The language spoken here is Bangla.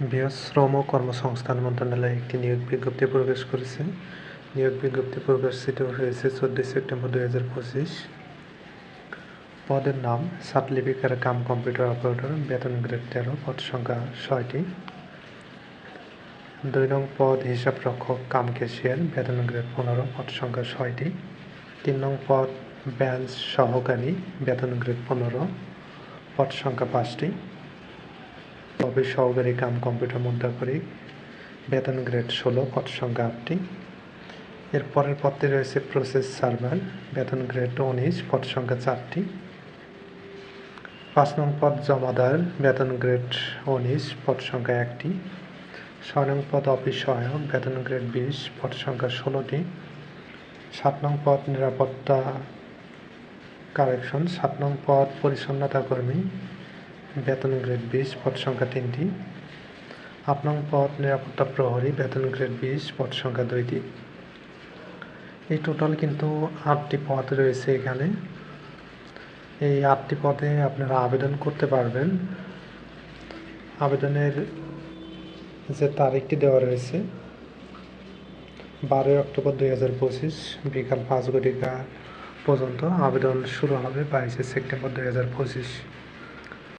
বৃহৎ শ্রম ও কর্মসংস্থান মন্ত্রণালয় একটি নিয়োগ বিজ্ঞপ্তি প্রকাশ করেছে। নিয়োগ বিজ্ঞপ্তি প্রকাশিত হয়েছে চোদ্দোই সেপ্টেম্বর দুই হাজার পঁচিশ। পদের নাম সার্টিফিকার কাম কম্পিউটার অপারেটর, বেতন গ্রেড তেরো পদ সংখ্যা ছয়টি। দুই নং পদ হিসাব রক্ষক কাম ক্যাশিয়ার, বেতন গ্রেড পনেরো, পদ সংখ্যা ছয়টি। তিন নং পদ ব্যাঞ্চ সহকারী, বেতন গ্রেড পনেরো, পদ সংখ্যা পাঁচটি। অফিস সহকারী কাম কম্পিউটার মুদ্রাকরী বেতন গ্রেড ষোলো, পদ সংখ্যা আটটি। এর পরের পদটি রয়েছে প্রসেস সার্ভার বেতন গ্রেড উনিশ, পদ সংখ্যা চারটি। পাঁচ নং পদ জমাদার, বেতন গ্রেড উনিশ, পদ সংখ্যা একটি। ছয় নং পদ অফিস সহায়ক, বেতন গ্রেড বিশ, পদ সংখ্যা ষোলোটি। সাত নং পদ নিরাপত্তা কারেকশন, সাত নং পদ পরিচ্ছন্নতা কর্মী বেতন গ্রেড বিশ, পদ সংখ্যা তিনটি। আট নং পদ নিরাপত্তা প্রহরী বেতন গ্রেড বিশ, পদ সংখ্যা দুইটি। এই টোটাল কিন্তু আটটি পদ রয়েছে এখানে। এই আটটি পদে আপনারা আবেদন করতে পারবেন। আবেদনের যে তারিখটি দেওয়া রয়েছে, বারোই অক্টোবর দুই হাজার পঁচিশ, বিকাল পাঁচ ঘটিকা পর্যন্ত আবেদন শুরু হবে বাইশে সেপ্টেম্বর দুই হাজার পঁচিশ।